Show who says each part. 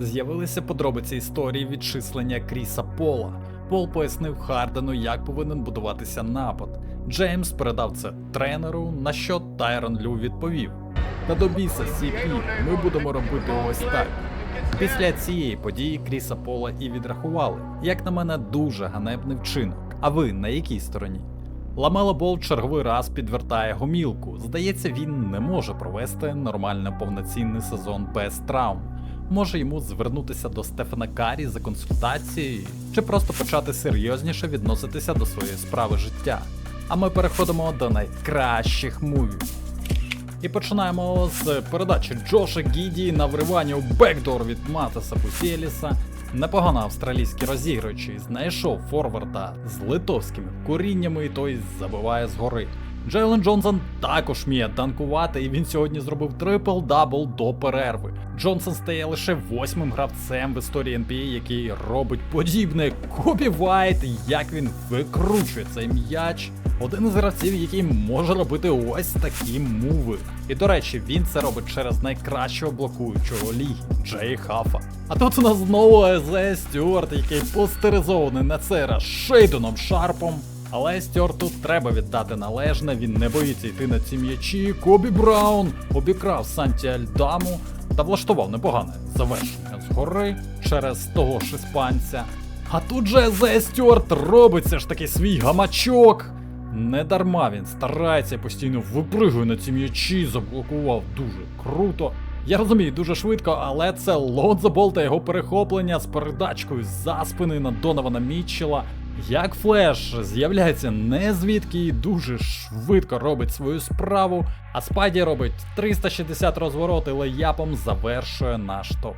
Speaker 1: З'явилися подробиці історії відчислення Кріса Пола. Пол пояснив Хардену, як повинен будуватися напад. Джеймс передав це тренеру, на що Тайрон Лю відповів: Та до біса, CP, ми будемо робити ось так. Після цієї події Кріса Пола і відрахували. Як на мене, дуже ганебний вчинок. А ви на якій стороні? Ламело Бол черговий раз підвертає гомілку. Здається, він не може провести нормально повноцінний сезон без травм. Може йому звернутися до Стефана Карі за консультацією, чи просто почати серйозніше відноситися до своєї справи життя. А ми переходимо до найкращих мувів. І починаємо з передачі Джоша Гіді на вривання у бекдор від Матеса Пусєліса. Непогано австралійський розігруючий знайшов форварда з литовськими коріннями, і той забиває згори. Джейлен Джонсон також вміє данкувати, і він сьогодні зробив трипл-дабл до перерви. Джонсон стає лише восьмим гравцем в історії NBA, який робить подібне. Кобі Вайт, як він викручує цей м'яч. Один із гравців, який може робити ось такі муви. І до речі, він це робить через найкращого блокуючого ліги Джей Хафа. А тут у нас знову Езе Стюарт, який постеризований на цей раз Шейдоном Шарпом. Але Стюарту треба віддати належне, він не боїться йти на ці м'ячі. Кобі Браун обікрав Санті Альдаму та влаштував непогане завершення згори через того ж іспанця. А тут же Езе Стюарт робить все ж таки свій гамачок. Не дарма він старається постійно випригує на ці м'ячі, заблокував дуже круто. Я розумію, дуже швидко, але це Лонзо Бол його перехоплення з передачкою за спини на Донована Мітчела. Як флеш з'являється не звідки і дуже швидко робить свою справу, а Спайді робить 360 розворот і леяпом завершує наш топ.